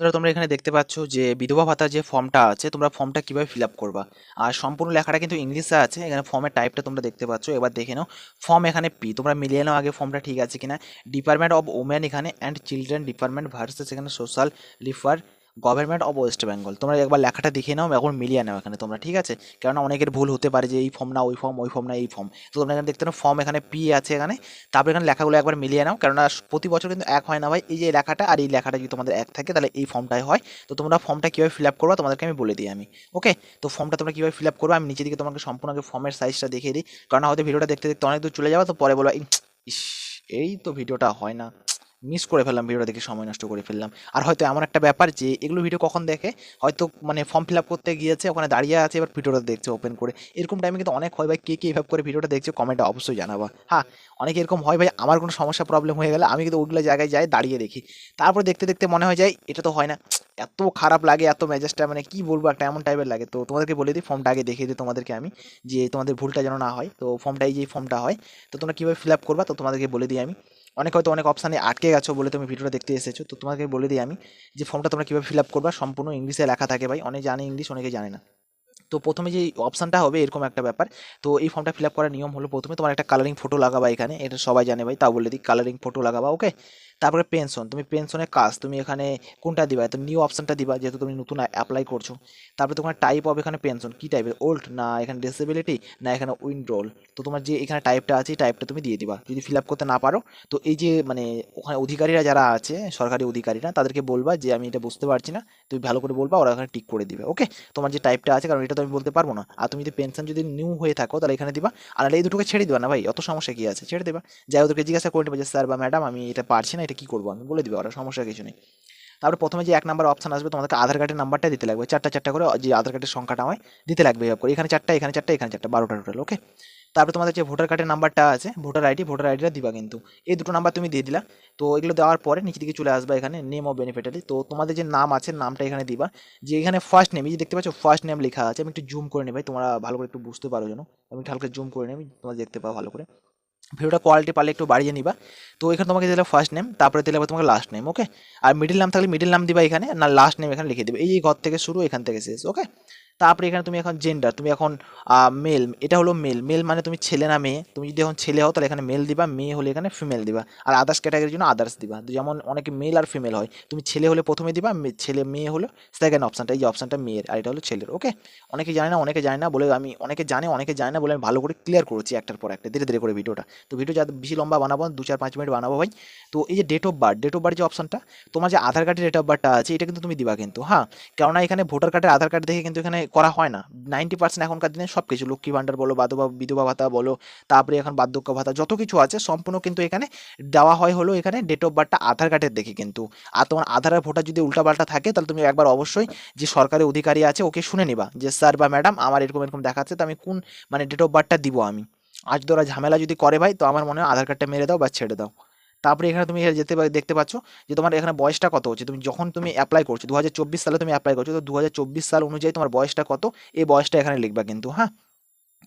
বন্ধুরা, তোমরা এখানে দেখতে পাচ্ছ যে বিধবা ভাতার যে ফর্মটা আছে, তোমরা ফর্মটা কীভাবে ফিল আপ করবা? আর সম্পূর্ণ লেখাটা কিন্তু ইংলিশে আছে, এখানে ফর্মের টাইপটা তোমরা দেখতে পাচ্ছ। এবার দেখে নাও, ফর্ম এখানে পি, তোমরা মিলিয়ে নাও আগে ফর্মটা ঠিক আছে কিনা। ডিপার্টমেন্ট অফ ওমেন এখানে, অ্যান্ড চিলড্রেন ডিপার্টমেন্ট ভার্সেস এখানে social welfare government of West Bengal তোমরা একবার লেখাটা দেখে নাও, এখন মিলিয়ে নাও এখানে তোমরা, ঠিক আছে? কেননা অনেকের ভুল হতে পারে যে এই ফর্ম না, ওই ফর্ম ওই ফর্ম না, এই ফর্ম তো তোমরা এখানে দেখতে নাও ফর্ম এখানে পি আছে এখানে। তারপরে এখানে লেখাগুলো একবার মিলিয়ে নাও, কেননা প্রতি বছর কিন্তু এক হয় না ভাই। এই যে লেখাটা আর এই লেখাটা যদি তোমাদের এক থাকে, তাহলে এই ফর্মটাই হয়। তো তোমরা ফর্মটা কীভাবে ফিল আপ করবা, তোমাদেরকে আমি বলে দিই আমি ওকে তো ফর্মটা তোমরা কীভাবে ফিল আপ করবে, আমি নিচে দিকে তোমাকে সম্পূর্ণ আগে ফর্মের সাইজটা দেখিয়ে দিই। কারণ হয়তো ভিডিওটা দেখতে দেখতে অনেক দূর চলে যাবে, তো পরে বলো ইস, এই তো ভিডিওটা হয় না। মিস করে ফেললাম ভিডিওটা দেখে সময় নষ্ট করে ফেললাম। আর হয়তো এমন একটা ব্যাপার যে, এগুলো ভিডিও কখন দেখে? হয়তো মানে ফর্ম ফিল আপ করতে গিয়েছে, ওখানে দাঁড়িয়ে আছে, এবার ভিডিওটা দেখছে ওপেন করে। এরকম টাইমে কিন্তু অনেক হয় ভাই, কে কে এইভাবে করে ভিডিওটা দেখছে কমেন্টে অবশ্যই জানাবা। হ্যাঁ অনেক এরকম হয় ভাই, আমার কোনো সমস্যা প্রবলেম হয়ে গেলে আমি কিন্তু ওইগুলো জায়গায় যাই, দাঁড়িয়ে দেখি। তারপর দেখতে দেখতে মনে হয় যায়, এটা তো হয় না। এত খারাপ লাগে, এত মেজাজটা মানে কি বলব, একটা এমন টাইপের লাগে। তো তোমাদেরকে বলে দিই ফর্মটা আগে দেখিয়ে দিই তোমাদেরকে আমি, যে তোমাদের ভুলটা যেন না হয়। তো ফর্মটা এই যে ফর্মটা হয়, তো তোমরা কীভাবে ফিল আপ করবা, তো তোমাদেরকে বলে দিই আমি। অনেক হয়তো অনেক অপশানে আটকে গেছো বলে তুমি ভিডিওটা দেখতে এসেছ। তো তোমাকে বলে দিই আমি যে ফর্মটা তোমরা কীভাবে ফিল আপ করবা, সম্পূর্ণ ইংলিশে লেখা থাকে ভাই। অনেকে জানে ইংলিশ, অনেকে জানে না। তো প্রথমে যে অপশানটা হবে, এরকম একটা ব্যাপার। তো এই ফর্মটা ফিল আপ করার নিয়ম হলো প্রথমে তোমার একটা কালারিং ফটো লাগাবা এখানে। এটা সবাই জানে ভাই তা বলে দিই কালারিং ফটো লাগাবা ওকে তারপরে পেনশন তুমি পেনশনের কাজ, তুমি এখানে কোনটা দিবা? তুমি নিউ অপশানটা দিবা, যেহেতু তুমি নতুন অ্যাপ্লাই করছ। তারপরে তোমার টাইপ অফ এখানে পেনশন কী টাইপের ওল্ড না এখানে ডিসেবিলিটি না এখানে উইন্ড্রোল তো তোমার যে এখানে টাইপটা আছে, এই টাইপটা তুমি দিয়ে দিবা। যদি ফিল আপ করতে না পারো, তো এই যে মানে ওখানে অধিকারীরা যারা আছে, সরকারি অধিকারীরা, তাদেরকে বলবা যে আমি এটা বুঝতে পারছি না, তুমি ভালো করে বলবা, ওরা এখানে টিক করে দিবে, ওকে? তোমার যে টাইপটা আছে, কারণ এটা তো আমি বলতে পারব না। আর তুমি যদি পেনশন যদি নিউ হয়ে থাকো, তাহলে এখানে দিবা। আর এই দুটোকে ছেড়ে দিবা না ভাই, অত সমস্যা কি আছে? ছেড়ে দেবা। যাই ওদেরকে জিজ্ঞাসা করে নেবে যে, স্যার বা ম্যাডাম আমি এটা পারছি না এটা কী করব আমি? বলে দিবে ওরা, সমস্যা কিছু নেই। তারপরে প্রথমে যে এক নাম্বার অপশান আসবে, তোমাদেরকে আধার কার্ডের নাম্বারটা দিতে লাগবে। চারটা চারটা করে যে আধার কার্ডের সংখ্যাটা হয় দিতে লাগবে এভাবে করে। এখানে চারটা এখানে চারটা এখানে চারটা, বারোটা টোটাল ওকে তারপরে তোমাদের যে ভোটার কার্ডের নাম্বারটা আছে ভোটার আইডি ভোটার আইডিটা দিবা কিন্তু। এই দুটো নাম্বার তুমি দিয়ে দিলা। তো এগুলো দেওয়ার পরে নিচে দিকে চলে আসবে এখানে নেম অফ বেনিফিটারি তো তোমাদের যে নাম আছে, নামটা এখানে দিবা। যে এখানে ফার্স্ট নেম এই যে দেখতে পাচ্ছ ফার্স্ট নেম লেখা আছে। আমি একটু জুম করে নেই ভাই, তোমরা ভালো করে একটু বুঝতে পারো যেন। আমি হালকা জুম করে নেই তোমরা দেখতে পাও ভালো করে। ভিডিওটা কোয়ালিটি পারলে একটু বাড়িয়ে নিবা। তো এখানে তোমাকে দিলে ফার্স্ট নেম তারপরে দিলে আবার তোমাকে লাস্ট নেম ওকে আর মিডিল নাম থাকলে মিডিল নাম দিবা এখানে, না লাস্ট নেম এখানে লিখে দিবে। এই ঘর থেকে শুরু, এখান থেকে শেষ ওকে তারপরে এখানে তুমি এখন জেন্ডার তুমি এখন মেল এটা হলো মেল মেল মানে তুমি ছেলে না মেয়ে, তুমি যদি এখন ছেলে হও তাহলে এখানে মেল দিবা, মেয়ে হলে এখানে ফিমেল দিবা, আর আদার্স ক্যাটাগরির জন্য আদার্স দিবা যেমন অনেকে মেল আর ফিমেল হয়, তুমি ছেলে হলে প্রথমে দিবা ছেলে মেয়ে হলো সেকেন্ড অপশানটা এই অপশানটা মেয়ের, আর এটা হলো ছেলের ওকে অনেকে জানে না, অনেকে জানে না বলে আমি, অনেকে জানে অনেকে জানে না বলে আমি ভালো করে ক্লিয়ার করছি একটার পর একটা, ধীরে ধীরে করে ভিডিওটা, তো ভিডিও যাতে বেশি লম্বা বানাবো দু চার পাঁচ মিনিট বানাবো ভাই, তো এই যে date of birth date of birth যে অপশানটা তোমার যে আধার কার্ডের ডেট অফ বার্থটা আছে, এটা কিন্তু তুমি দিবা কিন্তু হ্যাঁ কেননা এখানে ভোটার কার্ডের আধার কার্ড দেখে কিন্তু এখানে করা হয় না। নাইনটি পার্সেন্ট এখনকার দিনে সব কিছু লক্ষ্মী ভাণ্ডার বলো বাধবা বিধবা ভাতা বলো, তারপরে এখন বার্ধক্য ভাতা, যত কিছু আছে সম্পূর্ণ কিন্তু এখানে দেওয়া হয় হলো এখানে ডেট অফ বার্থটা আধার কার্ডের দেখে কিন্তু। আর তোমার আধারের ভোটার যদি উল্টাপাল্টা থাকে, তাহলে তুমি একবার অবশ্যই যে সরকারি অধিকারী আছে ওকে শুনে নিবা যে, স্যার বা ম্যাডাম, আমার এরকম এরকম দেখাচ্ছে, তো আমি কোন মানে ডেট অফ বার্থটা দিব আমি? আজ ওরা ঝামেলা যদি করে ভাই, তো আমার মনে হয় আধার কার্ডটা মেরে দাও বা ছেড়ে দাও। তারপরে এখানে তুমি যেতে দেখতে পাচ্ছ যে তোমার এখানে বয়সটা কত হচ্ছে। তুমি যখন তুমি অ্যাপ্লাই করছ দু হাজার চব্বিশ সালে তুমি অ্যাপ্লাই করছ, তো দু হাজার চব্বিশ সাল অনুযায়ী তোমার বয়সটা কত? এই বয়সটা এখানে লিখবা কিন্তু হ্যাঁ?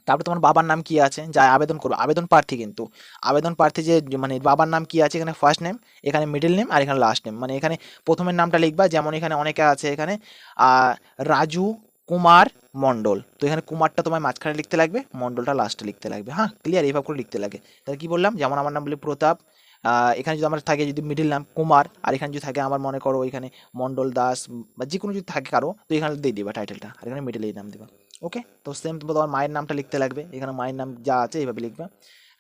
তারপরে তোমার বাবার নাম কি আছে? যা আবেদন করবে, আবেদন প্রার্থী কিন্তু। আবেদন প্রার্থী যে মানে বাবার নাম কি আছে এখানে? ফার্স্ট নেম এখানে মিডল নেম আর এখানে লাস্ট নেম মানে এখানে প্রথমের নামটা লিখবা, যেমন এখানে অনেকে আছে এখানে রাজু কুমার মণ্ডল। তো এখানে কুমারটা তোমার মাঝখানে লিখতে লাগবে, মণ্ডলটা লাস্টে লিখতে লাগবে হ্যাঁ? ক্লিয়ার এইভাবে করে লিখতে লাগে। তাহলে কি বললাম? যেমন আমার নাম বলি প্রতাপ এখানে যদি আমার থাকে যদি মিডিল নাম কুমার, আর এখানে যদি থাকে আমার মনে করো এখানে মণ্ডল দাস, বা যে কোনো যদি থাকে কারও, তো এখানে দিয়ে দিবা টাইটেলটা আর এখানে মিডিল এই নাম দিবা ওকে তো সেম তোমার তোমার মায়ের নামটা লিখতে লাগবে, এখানে মায়ের নাম যা আছে এইভাবে লিখবা।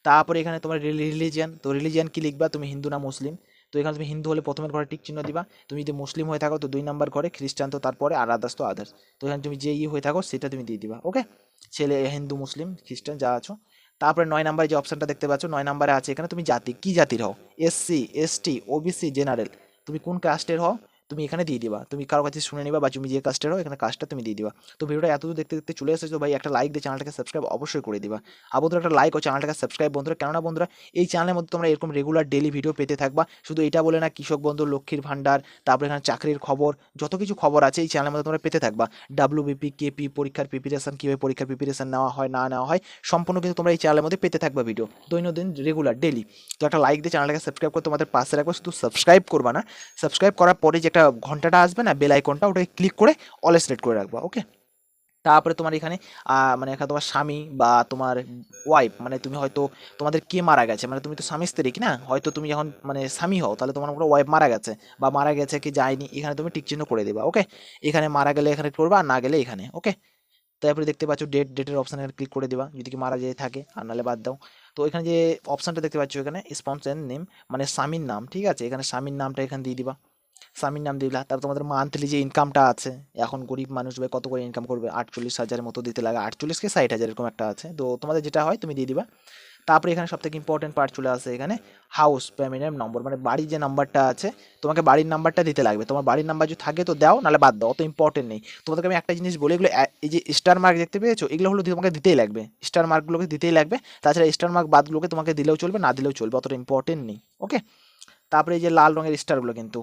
তারপরে এখানে তোমার রিলিজিয়ান তো রিলিজিয়ান কী লিখবা? তুমি হিন্দু না মুসলিম? তো এখানে তুমি হিন্দু হলে প্রথমের ঘরে টিক চিহ্ন দিবা, তুমি যদি মুসলিম হয়ে থাকো তো দুই নাম্বার ঘরে, খ্রিস্টান তো তারপরে আর আদার্স তো আদার্স তো এখানে তুমি যে ই হয়ে থাকো সেটা তুমি দিয়ে দিবা ওকে ছেলে হিন্দু, মুসলিম, খ্রিস্টান যা আছো তারপরে নয় নাম্বারে যে অপশানটা দেখতে পাচ্ছ, নয় নাম্বারে আছে এখানে তুমি জাতি, কি জাতির হও? এসসি এসটি ওবিসি জেনারেল তুমি কোন কাস্টের হও? তুমি এখানে দিয়ে দিবা। তুমি কারও কাছে শুনে নিবা বা তুমি যে কাজটা এখানে কাজটা তুমি দিয়ে দিবা। তো ভিডিওটা এতদূর দেখতে দেখতে চলে এসেছ ভাই, একটা লাইক দিয়ে চ্যানেলটাকে সাবস্ক্রাইব অবশ্যই করে দিবা। আর বন্ধুরা, একটা লাইক ও চ্যানেলটাকে সাবস্ক্রাইব বন্ধুরা, কেননা বন্ধুরা, এই চ্যানেলের মধ্যে তোমরা এরকম রেগুলার ডেলি ভিডিও পেতে থাকবা। শুধু এটা বলে না, কৃষক বন্ধু, লক্ষ্মীর ভান্ডার তারপরে এখানে চাকরির খবর, যত কিছু খবর আছে এই চ্যানেলের মধ্যে তোমরা পেতে থাকবা। ডাব্লিউবিপি কেপি পরীক্ষার প্রিপারেশন কীভাবে পরীক্ষার প্রিপারেশন নেওয়া হয়, না নেওয়া হয়, সম্পূর্ণ কিন্তু তোমরা এই চ্যানেলের মধ্যে পেতে থাকবা ভিডিও দৈনন্দিন রেগুলার ডেলি তো একটা লাইক দিয়ে চ্যানেলটাকে সাবস্ক্রাইব করে তোমাদের পাশে রাখব, শুধু সাবস্ক্রাইব করবা না। সাবস্ক্রাইব করার পরে যে একটা ঘন্টাটা আসবে না বেল আইকনটা ওটাকে ক্লিক করে অল সিলেক্ট করে রাখবা ওকে তারপরে তোমার এখানে মানে এখানে তোমার স্বামী বা তোমার ওয়াইফ মানে তুমি হয়তো তোমাদের কে মারা গেছে মানে তুমি তো স্বামী স্ত্রী কি না? হয়তো তুমি যখন মানে স্বামী হও, তাহলে তোমার কোনো ওয়াইফ মারা গেছে, বা মারা গেছে কি যায়নি, এখানে তুমি টিক চিহ্ন করে দেবা ওকে এখানে মারা গেলে এখানে করবা আর না গেলে এখানে ওকে তারপরে দেখতে পাচ্ছ ডেট ডেটের অপশানে ক্লিক করে দেবা, যদি কি মারা যেয়ে থাকে, আর নাহলে বাদ দাও। তো এখানে যে অপশানটা দেখতে পাচ্ছ এখানে স্পন্সর নেম মানে স্বামীর নাম, ঠিক আছে? এখানে স্বামীর নামটা এখানে দিয়ে দিবা। স্বামীর নাম দিলা, তারপর তোমাদের মান্থলি যে ইনকামটা আছে, এখন গরিব মানুষ ভাই কত করে ইনকাম করবে? আটচল্লিশ হাজারের মতো দিতে লাগে আটচল্লিশকে ষাট হাজার এরকম একটা আছে। তো তোমাদের যেটা হয় তুমি দিয়ে দিবা। তারপরে এখানে সব থেকে ইম্পর্টেন্ট পার্ট চলে আসে এখানে হাউস পেমেন্টের নম্বর মানে বাড়ির যে নাম্বারটা আছে, তোমাকে বাড়ির নাম্বারটা দিতে লাগবে। তোমার বাড়ির নাম্বার যদি থাকে তো দাও, নাহলে বাদ দাও, অত ইম্পর্টেন্ট নেই। তোমাদেরকে আমি একটা জিনিস বলি, এগুলো, এই যে স্টার মার্ক দেখতে পেয়েছ, এগুলো হলো তোমাকে দিতেই লাগবে। স্টার মার্কগুলোকে দিতেই লাগবে। তাছাড়া স্টার মার্ক বাদগুলোকে তোমাকে দিলেও চলবে, না দিলেও চলবে, অতটা ইম্পর্টেন্ট নেই ওকে তারপরে এই যে লাল রঙের স্টারগুলো কিন্তু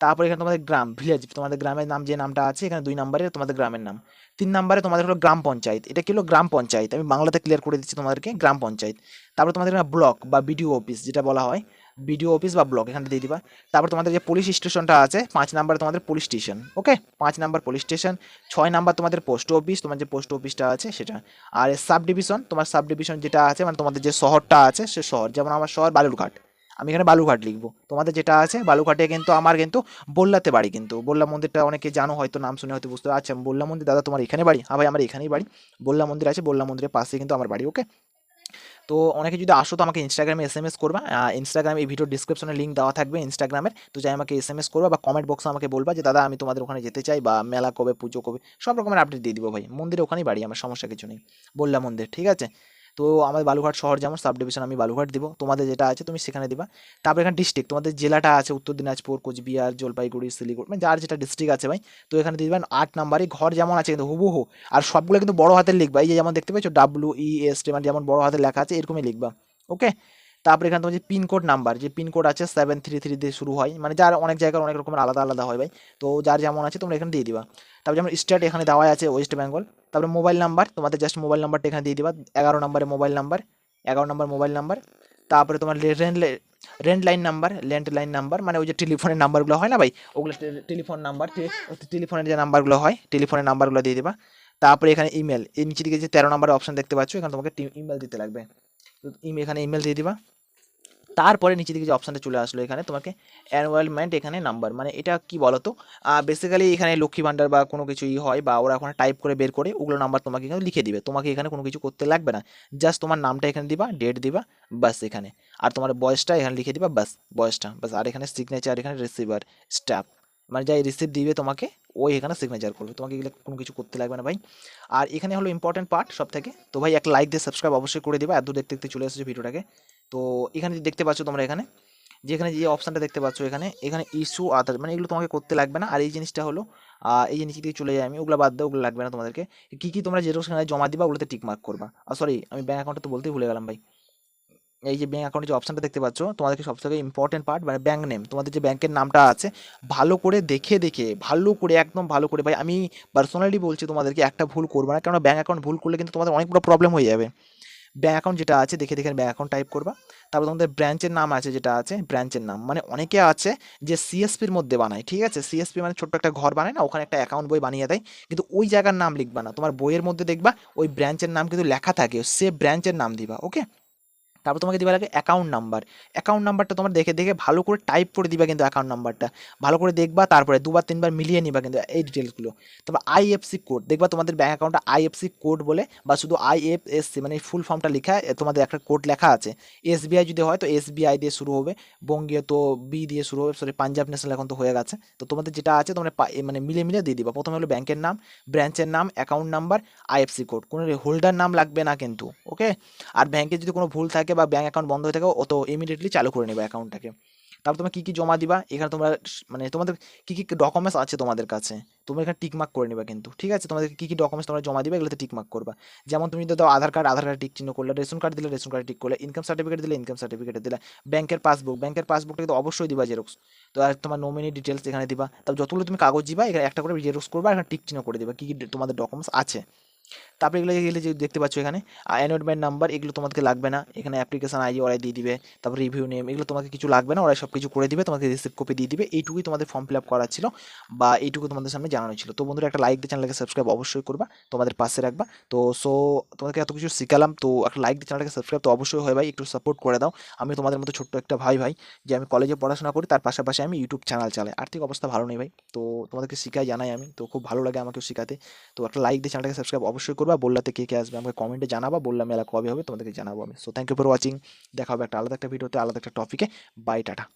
তারপরে এখানে তোমাদের গ্রাম ভিলেজ তোমাদের গ্রামের নাম যে নামটা আছে, এখানে দুই নম্বরে তোমাদের গ্রামের নাম। তিন নম্বরে তোমাদের হলো গ্রাম পঞ্চায়েত। এটা কি হলো গ্রাম পঞ্চায়েত? আমি বাংলাতে ক্লিয়ার করে দিচ্ছি তোমাদেরকে, গ্রাম পঞ্চায়েত। তারপরে তোমাদের এখানে ব্লক বা বিডিও অফিস যেটা বলা হয় বিডিও অফিস বা ব্লক এখানে দিয়ে দিবা। তারপর তোমাদের যে পুলিশ স্টেশনটা আছে, পাঁচ নাম্বারে তোমাদের পুলিশ স্টেশন ওকে পাঁচ নাম্বার পুলিশ স্টেশন ছয় নাম্বার তোমাদের পোস্ট অফিস তোমার যে পোস্ট অফিসটা আছে সেটা। আর সাব ডিভিশন তোমার সাব ডিভিশন যেটা আছে মানে তোমাদের যে শহরটা আছে, সে শহর, যেমন আমার শহর বালুরঘাট। আমি এখানে বালুঘাট লিখব। তোমাদের যেটা আছে, বালুঘাটে কিন্তু আমার কিন্তু বল্লাতে বাড়ি কিন্তু। বল্লা মন্দিরটা অনেকে জানো, হয়তো নাম শুনে হয়তো বুঝতে আচ্ছা বল্লা মন্দির, দাদা তোমার এখানে বাড়ি? হ্যাঁ ভাই, আমার এখানেই বাড়ি। বল্লা মন্দির আছে, বল্লা মন্দিরের পাশে কিন্তু আমার বাড়ি ওকে তো অনেকে যদি আসো তো আমাকে ইনস্টাগ্রামে এস এম এস করবা। ইনস্টাগ্রামে এই ভিডিও ডিসক্রিপশনে লিঙ্ক দেওয়া থাকবে ইনস্টাগ্রামের তো যাই আমাকে এস এম এস করবা বা কমেন্ট বক্সে আমাকে বলবা যে, দাদা, আমি তোমাদের ওখানে যেতে চাই বা মেলা কবে, পুজো কবে? সব রকমের আপডেট দিয়ে দিব ভাই। মন্দিরে ওখানেই বাড়ি, আমার সমস্যা কিছু নেই। বললা মন্দির, ঠিক আছে? তো আমাদের বালুঘাট শহর যেমন সাব ডিভিশন আমি বালুঘাট দিব, তোমাদের যেটা আছে তুমি সেখানে দিবা। তারপর এখানে ডিস্ট্রিক্ট তোমাদের জেলাটা আছে উত্তর দিনাজপুর, কোচবিহার, জলপাইগুড়ি, শিলিগুড়ি মানে যার যেটা ডিস্ট্রিক্ট আছে ভাই, তো এখানে দিবেন আট নাম্বারে ঘর যেমন আছে কিন্তু হুবহু, আর সবগুলো কিন্তু বড় হাতের লিখবা, এই যে যেমন দেখতে পাচ্ছ ডাব্লু ই এস টি মানে যেমন বড় হাতের লেখা আছে এরকমই লিখবা ওকে তারপরে এখানে তোমার যে পিনকোড নাম্বার যে পিনকোড আছে সেভেন থ্রি থ্রি দিয়ে শুরু হয়। মানে যার অনেক জায়গার অনেক রকমের আলাদা আলাদা হয় ভাই। তো যার যেমন আছে তোমরা এখানে দিয়ে দিবা। তারপর যেমন স্টেট এখানে দেওয়া আছে ওয়েস্ট বেঙ্গল তারপরে মোবাইল নাম্বার তোমাদের জাস্ট মোবাইল নাম্বারটা এখানে দিয়ে দিবা। এগারো নম্বরে মোবাইল নাম্বার এগারো নম্বর মোবাইল নাম্বার তারপরে তোমার rent line number landline number মানে ওই যে টেলিফোনের নাম্বারগুলো হয় না ভাই? ওগুলো টেলিফোন নাম্বার টেলিফোনের যে নাম্বারগুলো হয় টেলিফোনের নাম্বারগুলো দিয়ে দিবা। তারপরে এখানে ইমেল এই নিচে দিকে যে তেরো নাম্বার অপশান দেখতে পাচ্ছ, এখানে তোমাকে ইমেল দিতে লাগবে। ইমেল এখানে ইমেল দিয়ে দিবা। তারপরে নিচে দিকে যে অপশানটা চলে আসলো এখানে, তোমাকে অ্যানুয়ালমেন্ট এখানে নাম্বার মানে এটা কি বলতো? বেসিক্যালি এখানে লক্ষ্মী ভান্ডার বা কোনো কিছু ই হয় বা ওরা ওখানে টাইপ করে বের করে, ওগুলো নাম্বার তোমাকে এখানে লিখে দিবে। তোমাকে এখানে কোনো কিছু করতে লাগবে না। জাস্ট তোমার নামটা এখানে দিবা ডেট দিবা বাস এখানে। আর তোমার বয়সটা এখানে লিখে দিবা বাস বয়সটা। বাস আর এখানে সিগনেচার এখানে রিসিভার স্টাফ মানে যাই রিসিভ দিবে তোমাকে, ওই এখানে সিগনেচার করবে। তোমাকে এগুলো কোনো কিছু করতে লাগবে না ভাই। আর এখানে হলো ইম্পর্টেন্ট পার্ট সব থেকে তো ভাই এক লাইক দিয়ে সাবস্ক্রাইব অবশ্যই করে দিবা। এত দূর দেখতে দেখতে চলে এসেছে ভিডিওটাকে। তো এখানে যে দেখতে পাচ্ছ তোমরা এখানে, যেখানে যে অপশানটা দেখতে পাচ্ছ এখানে এখানে ইস্যু আদার মানে এগুলো তোমাকে করতে লাগবে না। আর এই জিনিসটা হলো এই জিনিস দিয়ে চলে যায় আমি, ওগুলো বাদ দাও, ওগুলো লাগবে না তোমাদেরকে। কী কী তোমরা জেরক্স এখানে জমা দিবা, ওগুলোতে টিক মার্ক করবা। আর সরি আমি ব্যাঙ্ক অ্যাকাউন্টে তো বলতেই ভুলে গেলাম ভাই। এই যে ব্যাঙ্ক অ্যাকাউন্টে যে অপশানটা দেখতে পাচ্ছ, তোমাদেরকে সবথেকে ইম্পর্টেন্ট পার্ট মানে ব্যাঙ্ক নেম তোমাদের যে ব্যাঙ্কের নামটা আছে, ভালো করে দেখে দেখে, ভালো করে, একদম ভালো করে, ভাই, আমি পার্সোনালি বলছি তোমাদেরকে, একটা ভুল করবে না। কারণ ব্যাঙ্ক অ্যাকাউন্ট ভুল করলে কিন্তু তোমাদের অনেক বড় প্রবলেম হয়ে যাবে। ব্যাঙ্ক অ্যাকাউন্ট যেটা আছে, দেখে দেখে ব্যাঙ্ক অ্যাকাউন্ট টাইপ করবা। তারপর তোমাদের ব্রাঞ্চের নাম আছে যেটা আছে ব্রাঞ্চের নাম। মানে অনেকে আছে যে সিএসপির মধ্যে বানায়, ঠিক আছে? সিএসপি মানে ছোট্ট একটা ঘর বানায় না, ওখানে একটা অ্যাকাউন্ট বই বানিয়ে দেয়। কিন্তু ওই জায়গার নাম লিখবা না। তোমার বইয়ের মধ্যে দেখবা, ওই ব্রাঞ্চের নাম কিন্তু লেখা থাকে। সে ব্রাঞ্চের নাম দিবা ওকে তারপর তোমাকে দিবা লাগে অ্যাকাউন্ট নাম্বার অ্যাকাউন্ট নাম্বারটা তোমার দেখে দেখে ভালো করে টাইপ করে দিবা কিন্তু অ্যাকাউন্ট নাম্বারটা ভালো করে দেখবা, তারপরে দুবার, তিনবার মিলিয়ে নিবা কিন্তু এই ডিটেলসগুলো তারপর আইএফসি কোড দেখবা তোমাদের ব্যাঙ্ক অ্যাকাউন্টটা আইএফসি কোড বলে বা শুধু আইএফএসসি মানে ফুল ফর্মটা লেখা তোমাদের একটা কোড লেখা আছে। এসবিআই যদি হয় তো এসবিআই দিয়ে শুরু হবে, বঙ্গীয় তো বি দিয়ে শুরু হবে সরি পাঞ্জাব ন্যাশনাল এখন তো হয়ে গেছে। তো তোমাদের যেটা আছে তোমরা মানে মিলে মিলে দিয়ে দিবা। প্রথমে হলো ব্যাংকের নাম ব্রাঞ্চের নাম অ্যাকাউন্ট নাম্বার আইএফসি কোড কোনো হোল্ডার নাম লাগবে না কিন্তু ওকে আর ব্যাংকে যদি কোনো ভুল থাকে বা ব্যাঙ্ক অ্যাকাউন্ট বন্ধ হয়ে থাকে ও তো ইমিডিয়েটলি চালু করে নেবে অ্যাকাউন্টটাকে তারপর তোমরা কী কী জমা দিবা? এখানে তোমরা মানে তোমাদের কী কী ডকুমেন্টস আছে তোমাদের কাছে? তোমরা এখানে টিকমার্ক করে নেবে কিন্তু, ঠিক আছে? তোমাদের কী কী ডকুমেন্টস তোমরা জমা দিবে এগুলোতে টিক মার্ক করবা। যেমন তুমি দাও Aadhaar card Aadhaar card tick চিহ্ন করলে, রেশন কার্ড দিলে রেশন কার্ড টিক করলে ইনকাম সার্টিফিকেট দিলে ইনকাম সার্টিফিকেট দিলে, ব্যাংকের পাসবুক ব্যাংকের পাসবুকটা কিন্তু অবশ্যই দিবা জেরক্স তো আর তোমার নমিনি ডিটেলস এখানে দিবা। তারপর যতগুলো তুমি কাগজ দিবা, এখানে একটা করে জেরক্স করবা, এখানে টিক চিহ্ন করে দিবা, কী কী তোমাদের ডকুমেন্টস আছে। তারপরে এগুলো গেলে যে দেখতে পাচ্ছ এখানে অ্যানোয়েন্টমেন্ট নাম্বার এগুলো তোমাকে লাগবে না। এখানে অ্যাপ্লিকেশন আইডি ওরাই দিয়ে দিবে, তারপর রিভিউ নেম এগুলো তোমাকে কিছু লাগবে না ওরা সব কিছু করে দিবে, তোমাকে রিসিপ্ট কপি দিয়ে দিবে। এইটুকুই তোমাদের ফর্ম ফিল আপ করার ছিল বা এইটুকু তোমাদের সামনে জানানো ছিল। তো বন্ধুরা, একটা লাইক দিয়ে চ্যানেলকে সাবস্ক্রাইব অবশ্যই করবা, তোমাদের পাশে রাখবা। তো সো তোমাকে এত কিছু শিখালাম, তো একটা লাইক দিয়ে চ্যানেলকে সাবস্ক্রাইব তো অবশ্যই হয় ভাই, একটু সাপোর্ট করে দাও। আমি তোমাদের মতো ছোট্ট একটা ভাই ভাই, যে আমি কলেজে পড়াশোনা করি, তার পাশাপাশি আমি ইউটিউব চ্যানেল চালাই। আর্থিক অবস্থা ভালো নেই ভাই, তো তোমাদেরকে শিখাই জানাই আমি, তো খুব ভালো লাগে আমাকেও শেখাতে। তো একটা লাইক দিয়ে চ্যানেলটাকে সাবস্ক্রাইব অবশ্যই করবা। বললাতে কে কে আসবে? আমাকে কমেন্টে জানাবা বললাম মেলা কবে হবে, তোমাদেরকে জানাব আমি। So thank you for watching দেখা হবে একটা আলাদা একটা ভিডিওতে আলাদা একটা টপিকে বাই টাটা।